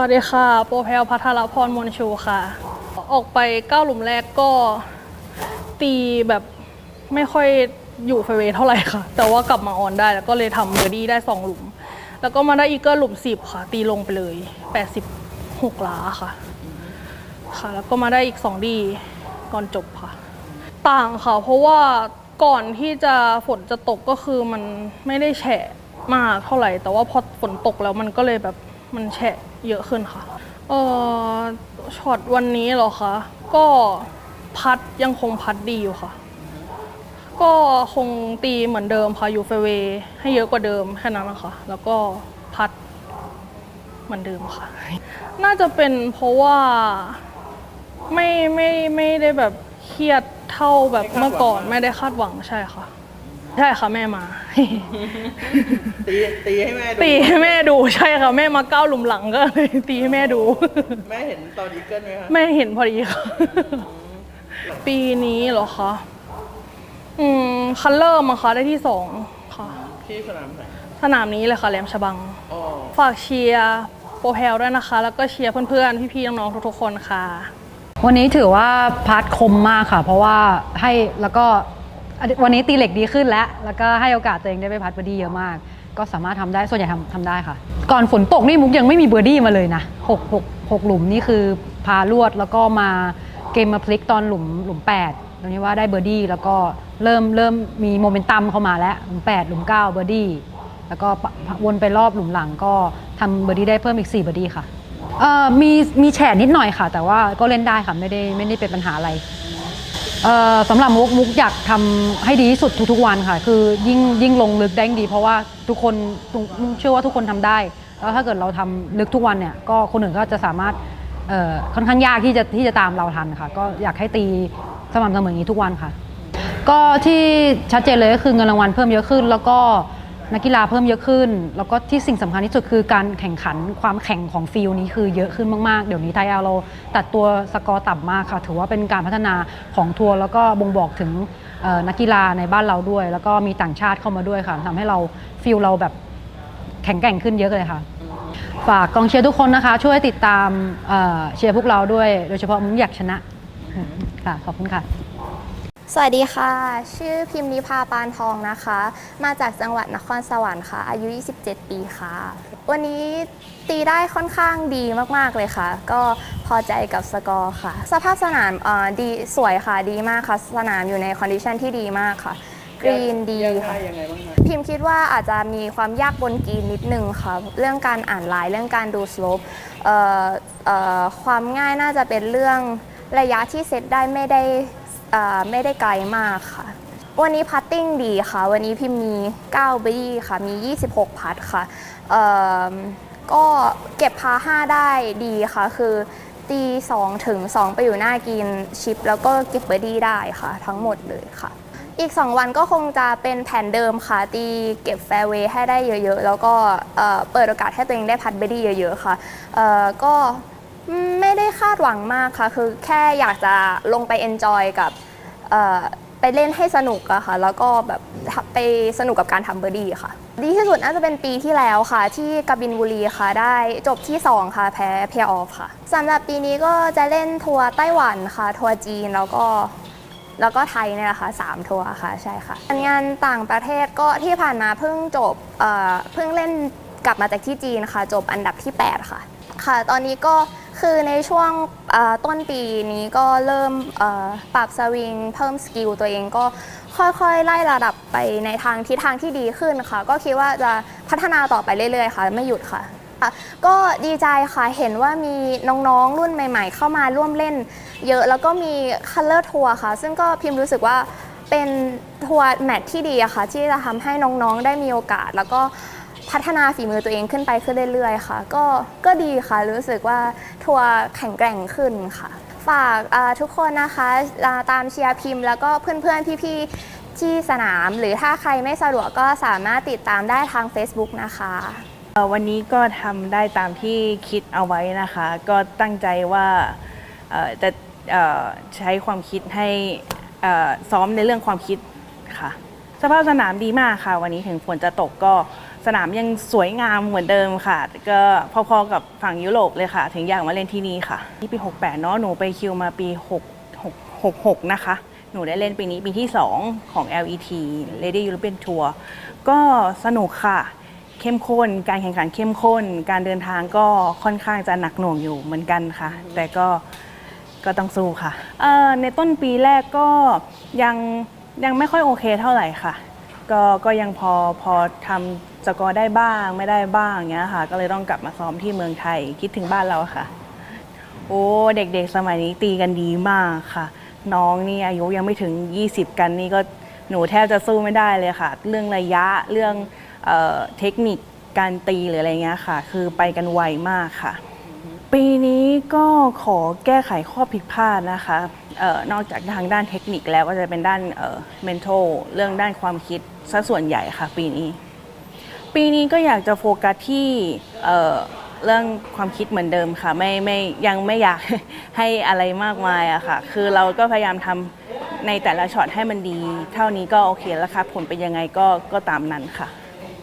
วัสดีค่ะ โปรแพลพัทรพรมนชูค่ะ ออกไปเก้าหลุมแรกก็ตีแบบไม่ค่อยอยู่ไฟเวเท่าไหร่ค่ะ แต่ว่ากลับมาออนได้แล้วก็เลยทำเบอร์ดี้ได้ 2 หลุม แล้วก็มาได้อีเกิลหลุม 10 ค่ะ ตีลงไปเลย 86ล้าค่ะ ค่ะ แล้วก็มาได้อีก 2 ดีก่อนจบค่ะ ต่างค่ะ เพราะว่าก่อนที่จะฝนจะตกก็คือมันไม่ได้แฉะมากเท่าไหร่ แต่ว่าพอฝนตกแล้วมันก็เลยแบบ มันแฉะเยอะขึ้นค่ะเออช็อตวันนี้เหรอคะ ก็พัดยังคงพัดดีอยู่ค่ะ ก็คงตีเหมือนเดิมค่ะ อยู่เฟเวให้เยอะกว่าเดิมแค่นั้นนะคะแล้วก็พัดเหมือนเดิมค่ะ น่าจะเป็นเพราะว่าไม่ไม่ไม่ได้แบบเครียดเท่าแบบเมื่อก่อนไม่ได้คาดหวังใช่ค่ะ ใช่ค่ะแม่มา ตีตีให้แม่ดูตีให้แม่ดูใช่ค่ะแม่มาเก้าหลุมหลังก็เลยตีให้แม่ดู แม่เห็นตอนอีเกิลไหมคะแม่เห็นพอดีค่ะ ปีนี้เหรอคะอืมคัลเลอร์มาคะได้ที่สองค่ะ ที่สนามไหนสนามนี้เลยค่ะแหลมฉบัง อ๋อฝากเชียร์โปรแพลด้วยนะคะ แล้วก็เชียร์เพื่อนๆ พี่ๆ น้องๆ ทุกๆ คนค่ะ วันนี้ถือว่าพาร์ทคมมากค่ะ เพราะว่าให้แล้วก็ วันนี้ตีเหล็กดีขึ้นแล้ว แล้วก็ให้โอกาสตัวเองได้ไปพัดเบอร์ดี้เยอะมาก ก็สามารถทำได้ส่วนใหญ่ทำทำได้ค่ะ ก่อนฝนตกนี่มุกยังไม่มีเบอร์ดี้มาเลยนะหกหกหกหลุมนี่คือพาลวดแล้วก็มาเกมมาพลิกตอนหลุมหลุม8ตรงนี้ว่าได้เบอร์ดี้แล้วก็เริ่มเริ่มมีโมเมนตัมเข้ามาแล้วหลุม8หลุม9เบอร์ดี้แล้วก็วนไปรอบหลุมหลังก็ทำเบอร์ดี้ได้เพิ่มอีก4เบอร์ดี้ค่ะเอ่อมีมีแฉนิดหน่อยค่ะ แต่ว่าก็เล่นได้ค่ะไม่ได้ไม่ได้เป็นปัญหาอะไร สำหรับมุกมุกอยากทำให้ดีที่สุดทุกๆวันค่ะ คือยิ่งยิ่งลงลึกได้งดี เพราะว่าทุกคนมุกเชื่อว่าทุกคนทำได้ แล้วถ้าเกิดเราทำลึกทุกวันเนี่ยก็คนอื่นก็จะสามารถค่อนข้างยากที่จะที่จะตามเราทันค่ะ ก็อยากให้ตีสม่ำเสมออย่างนี้ทุกวันค่ะ ก็ที่ชัดเจนเลยก็คือเงินรางวัลเพิ่มเยอะขึ้นแล้วก็ นักกีฬาเพิ่มเยอะขึ้น แล้วก็ที่สิ่งสำคัญที่สุดคือการแข่งขันความแข่งของฟิลนี้คือเยอะขึ้นมาก ๆ เดี๋ยวนี้ไทยเราตัดตัวสกอร์ต่ำมากค่ะ ถือว่าเป็นการพัฒนาของทัวร์แล้วก็บ่งบอกถึงนักกีฬาในบ้านเราด้วย แล้วก็มีต่างชาติเข้ามาด้วยค่ะทำให้เราฟิลเราแบบแข็งแกร่งขึ้นเยอะเลยค่ะ ฝากกองเชียร์ทุกคนนะคะ ช่วยติดตามเเชียร์พวกเราด้วย โดยเฉพาะมุ้งอยากชนะค่ะขอบคุณค่ะ สวัสดีค่ะ ชื่อพิมพ์นิพาปานทองนะคะ มาจากจังหวัดนครสวรรค์ค่ะ อายุ 27 ปีค่ะ วันนี้ตีได้ค่อนข้างดีมากๆเลยค่ะ ก็พอใจกับสกอร์ค่ะ สภาพสนามเอ่อดีสวยค่ะดีมากค่ะ สนามอยู่ในคอนดิชันที่ดีมากค่ะกรีนดียังไงค่ะยังไงบ้างคะพิมพ์คิดว่าอาจจะมีความยากบนกรีนนิดนึงค่ะ เรื่องการอ่านลายเรื่องการดูสโลปเอ่อเอ่อความง่ายน่าจะเป็นเรื่องระยะที่เซตได้ไม่ได้เอ่อ ไม่ได้ไกลมากค่ะ วันนี้พัตติ้งดีค่ะ วันนี้พิมมี9บอดี้ค่ะ มี 26 พัตค่ะก็เก็บพา5ได้ดีค่ะ คือตี2ถึง 2 ไปอยู่หน้ากรีนชิป แล้วก็เก็บเบอร์ดี้ได้ค่ะ ทั้งหมดเลยค่ะ อีก 2 วันก็คงจะเป็นแผนเดิมค่ะ ตีเก็บแฟร์เวย์ให้ได้เยอะๆ แล้วก็เปิดโอกาสให้ตัวเองได้พัดเบอร์ดี้เยอะๆ ค่ะเอ่อก็ ไม่ได้คาดหวังมากค่ะ คือแค่อยากจะลงไปเอนจอยกับไปเล่นให้สนุกอะค่ะ แล้วก็แบบไปสนุกกับการทำเบอร์ดี้ค่ะ ดีที่สุดน่าจะเป็นปีที่แล้วค่ะ ที่กบินบุรีค่ะ ได้จบที่ 2 ค่ะ แพ้เพย์ออฟค่ะสำหรับปีนี้ก็จะเล่นทัวร์ไต้หวันค่ะ ทัวร์จีนแล้วก็แล้วก็ไทยเนี่ยแหละค่ะสามทัวร์ค่ะ ใช่ค่ะงานต่างประเทศก็ที่ผ่านมาเพิ่งจบเอ่อเพิ่งเล่นกลับมาจากที่จีนค่ะ จบอันดับที่ 8 ค่ะ ค่ะ ตอนนี้ก็ คือในช่วงต้นปีนี้ก็เริ่มปรับสวิงเพิ่มสกิลตัวเองก็ค่อยๆ ไล่ระดับไปในทางทิศทางที่ดีขึ้นค่ะ ก็คิดว่าจะพัฒนาต่อไปเรื่อยๆ ค่ะ ไม่หยุดค่ะ ก็ดีใจค่ะเห็นว่ามีน้องๆรุ่นใหม่ ๆ เข้ามาร่วมเล่น เยอะแล้วก็มี Color Tour ค่ะ ซึ่งก็พิมพ์รู้สึกว่าเป็นทัวร์แมทที่ดีอะค่ะที่จะทำให้น้องๆได้มีโอกาสแล้วก็ พัฒนาฝีมือตัวเองขึ้นไปขึ้นเรื่อยๆ ค่ะ ก็ก็ดีค่ะรู้สึกว่าทัวร์แข็งแกร่งขึ้นค่ะ ฝากทุกคนนะคะตามเชียร์พิมพ์ แล้วก็เพื่อนๆ พี่ๆ ที่สนาม หรือถ้าใครไม่สะดวกก็สามารถติดตามได้ทาง Facebook นะคะวันนี้ก็ทำได้ตามที่คิดเอาไว้นะคะ ก็ตั้งใจว่าจะใช้ความคิดให้ซ้อมในเรื่องความคิดค่ะ สภาพสนามดีมากค่ะ วันนี้ถึงฝนจะตกก็ สนามยังสวยงามเหมือนเดิมค่ะ ก็พอๆกับฝั่งยุโรปเลยค่ะ ถึงอยากมาเล่นที่นี่ค่ะที่ปี 68 เนาะหนูไปคิวมาปี 666 นะคะ หนูได้เล่นปีนี้ปีที่ 2 ของ LET Lady European Tour ก็สนุกค่ะ เข้มข้น การแข่งขันเข้มข้น การเดินทางก็ค่อนข้างจะหนักหน่วงอยู่เหมือนกันค่ะ แต่ก็ก็ต้องสู้ค่ะในต้นปีแรกก็ยังยังไม่ค่อยโอเคเท่าไหร่ค่ะ ก็ก็ยังพอพอทำสกอร์ได้บ้างไม่ได้บ้างเงี้ยค่ะ ก็เลยต้องกลับมาซ้อมที่เมืองไทยคิดถึงบ้านเราค่ะ โอ้เด็กๆ สมัยนี้ตีกันดีมากค่ะ น้องนี่อายุยังไม่ถึง 20 กันนี่ก็หนูแทบจะสู้ไม่ได้เลยค่ะ เรื่องระยะเรื่องเออเทคนิคการตีหรืออะไรเงี้ยค่ะ คือไปกันไวมากค่ะ ปีนี้ก็ขอแก้ไขข้อผิดพลาดนะคะเออ นอกจากทางด้านเทคนิคแล้วก็จะเป็นด้านเออ mental เรื่องด้านความคิดซะส่วนใหญ่ค่ะปีนี้ ปีนี้ก็อยากจะโฟกัสที่เออเรื่องความคิดเหมือนเดิมค่ะไม่ไม่ยังไม่อยากให้อะไรมากมายอะค่ะ คือเราก็พยายามทำในแต่ละช็อตให้มันดี เท่านี้ก็โอเคแล้วค่ะผลเป็นยังไงก็ก็ตามนั้นค่ะ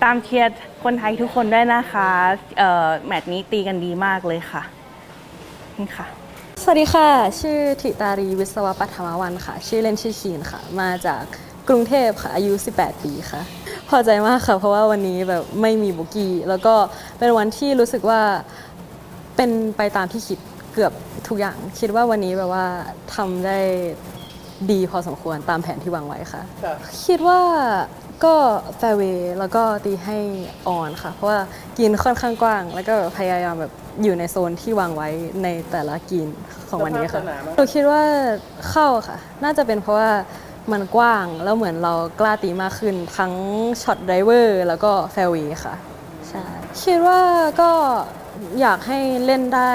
ตามเชียร์คนไทยทุกคนด้วยนะคะแมตช์นี้ตีกันดีมากเลยค่ะนี่ค่ะ สวัสดีค่ะ ชื่อธิตารีวิศวปัทมวันค่ะ ชื่อเล่นชื่อคีนค่ะ มาจากกรุงเทพค่ะ อายุ 18 ปีค่ะ พอใจมากค่ะ เพราะว่าวันนี้แบบไม่มีบุกี้ แล้วก็เป็นวันที่รู้สึกว่าเป็นไปตามที่คิดเกือบทุกอย่าง คิดว่าวันนี้แบบว่าทำได้ดีพอสมควรตามแผนที่วางไว้ค่ะครับคิดว่า ก็แฟร์เวย์แล้วก็ตีให้ออนค่ะ เพราะว่ากินค่อนข้างกว้าง แล้วก็พยายามแบบอยู่ในโซนที่วางไว้ในแต่ละกินของวันนี้ค่ะสภาพสนามอะหนูคิดว่าเข้าค่ะ น่าจะเป็นเพราะว่ามันกว้างแล้วเหมือนเรากล้าตีมากขึ้น ทั้งช็อตไดเวอร์แล้วก็แฟร์เวย์ค่ะใช่คิดว่าก็อยากให้เล่นได้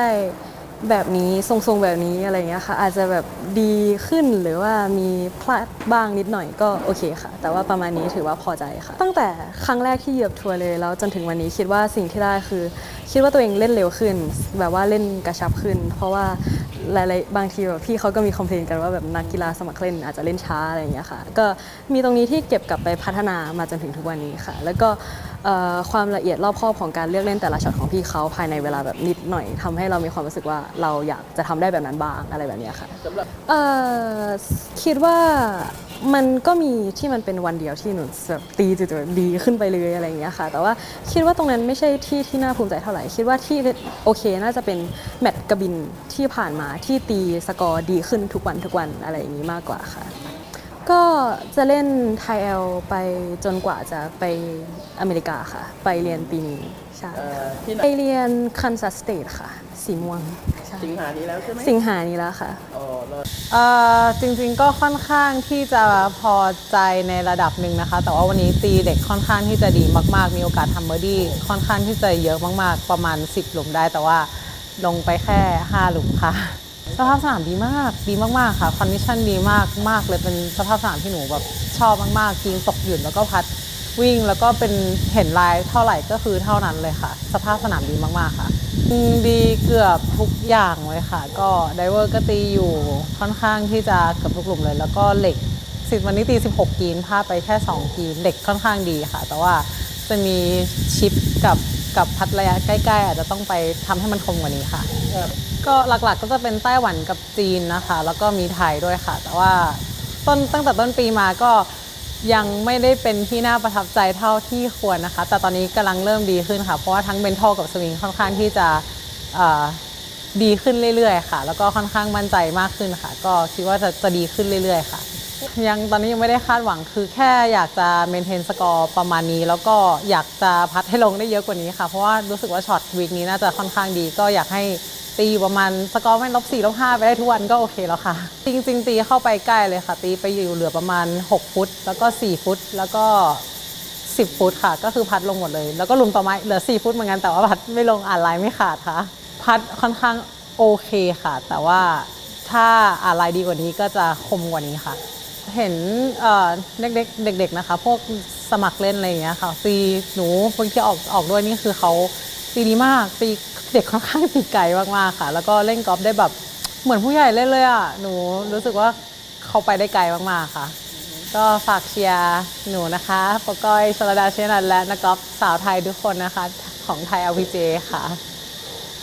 แบบนี้ทรงๆแบบนี้อะไรเงี้ยค่ะ อาจจะแบบดีขึ้นหรือว่ามีพลาดบ้างนิดหน่อยก็โอเคค่ะ แต่ว่าประมาณนี้ถือว่าพอใจค่ะ ตั้งแต่ครั้งแรกที่เหยียบทัวร์เลยแล้วจนถึงวันนี้คิดว่าสิ่งที่ได้คือ คิดว่าตัวเองเล่นเร็วขึ้น แบบว่าเล่นกระชับขึ้น เพราะว่า หลายๆบางทีแบบพี่เขาก็มีคอมเพลนกันว่าแบบนักกีฬาสมัครเล่นอาจจะเล่นช้าอะไรอย่างเงี้ยค่ะก็มีตรงนี้ที่เก็บกลับไปพัฒนามาจนถึงทุกวันนี้ค่ะ แล้วก็เอ่อความละเอียดรอบคอบของการเลือกเล่นแต่ละช็อตของพี่เขาภายในเวลาแบบนิดหน่อยทำให้เรามีความรู้สึกว่าเราอยากจะทำได้แบบนั้นบ้างอะไรแบบเนี้ยค่ะสำหรับเอ่อคิดว่า มันก็มีที่มันเป็นวันเดียวที่หนูแบบตีจุดๆดีขึ้นไปเลยอะไรอย่างเงี้ยค่ะ แต่ว่าคิดว่าตรงนั้นไม่ใช่ที่ที่น่าภูมิใจเท่าไหร่ คิดว่าที่โอเคน่าจะเป็นแมตช์กระบินที่ผ่านมาที่ตีสกอร์ดีขึ้นทุกวันทุกวันอะไรอย่างนี้มากกว่าค่ะ ก็จะเล่นไทยเอลไปจนกว่าจะไปอเมริกาค่ะ ไปเรียนปีนี้ ใช่เอ่อที่ไหนไปเรียนคันซัสสเตทค่ะ สีม่วงใช่สิงหานี้แล้วใช่ไหมสิงหานี้แล้วค่ะ อ๋อเลิศเอ่อจริงๆก็ค่อนข้างที่จะพอใจในระดับหนึ่งนะคะ แต่ว่าวันนี้ตีเด็กค่อนข้างที่จะดีมากๆ มีโอกาสทำเบอร์ดี้ค่อนข้างที่จะเยอะมากๆ ประมาณ 10 หลุมได้ แต่ว่าลงไปแค่ 5 หลุมค่ะ สภาพสนามดีมากดีมากๆค่ะคอนดิชันดีมากมากเลยเป็นสภาพสนามที่หนูแบบชอบมากๆกินตกหยุ่นแล้วก็พัด วิ่งแล้วก็เป็นเห็นลายเท่าไหร่ก็คือเท่านั้นเลยค่ะ สภาพสนามดีมากๆค่ะดีเกือบทุกอย่างเลยค่ะ ก็ไดเวอร์ก็ตีอยู่ค่อนข้างที่จะเกือบทุกกลุ่มเลย แล้วก็เหล็กสิวันนี้ตี 16 กีนพลาดไปแค่ 2 กีนเหล็กค่อนข้างดีค่ะ แต่ว่าจะมีชิปกับกับพัดระยะใกล้ ๆ อาจจะต้องไปทำให้มันคมกว่านี้ค่ะ ก็หลักๆก็จะเป็นไต้หวันกับจีนนะคะ แล้วก็มีไทยด้วยค่ะ แต่ว่าต้นตั้งแต่ต้นปีมาก็ ยังไม่ได้เป็นที่น่าประทับใจเท่าที่ควรนะคะ แต่ตอนนี้กำลังเริ่มดีขึ้นค่ะ เพราะว่าทั้งเบนทอลกับสวิงค่อนข้างที่จะดีขึ้นเรื่อยๆค่ะ แล้วก็ค่อนข้างมั่นใจมากขึ้นค่ะ ก็คิดว่าจะจะดีขึ้นเรื่อยๆค่ะ ยังตอนนี้ยังไม่ได้คาดหวังคือแค่อยากจะเมนเทนสกอร์ประมาณนี้ แล้วก็อยากจะพัดให้ลงได้เยอะกว่านี้ค่ะ เพราะว่ารู้สึกว่าช็อตวีคนี้น่าจะค่อนข้างดี ก็อยากให้ ตีประมาณสกอร์ไม่ลบสี่ลบห้าไปได้ทุกวันก็โอเคแล้วค่ะ จริง ๆ ตีเข้าไปใกล้เลยค่ะ ตีไปอยู่เหลือประมาณ 6 ฟุต แล้วก็ 4 ฟุต แล้วก็ 10 ฟุตค่ะ ก็คือพัดลงหมดเลย แล้วก็ลุมต่อไม้เหลือ 4 ฟุตเหมือนกันแต่ว่าพัดไม่ลงอ่านลายไม่ขาดค่ะ พัดค่อนข้างโอเคค่ะ แต่ว่าถ้าอ่านลายดีกว่านี้ก็จะคมกว่านี้ค่ะ เห็นเอ่อเด็กๆเด็กๆนะคะ พวกสมัครเล่นอะไรอย่างเงี้ยค่ะตีหนูคนที่ออกออกด้วยนี่คือเขาตีดีมากตี เด็กค่อนข้างตีไกลมากๆค่ะ แล้วก็เล่นกอล์ฟได้แบบเหมือนผู้ใหญ่เล่นเลยอะหนูรู้สึกว่าเขาไปได้ไกลมากๆค่ะ ก็ฝากเชียร์หนูนะคะปก้อยชลดาเชนันท์และนักกอล์ฟสาวไทยทุกคนนะคะ ของไทยอวีเจค่ะ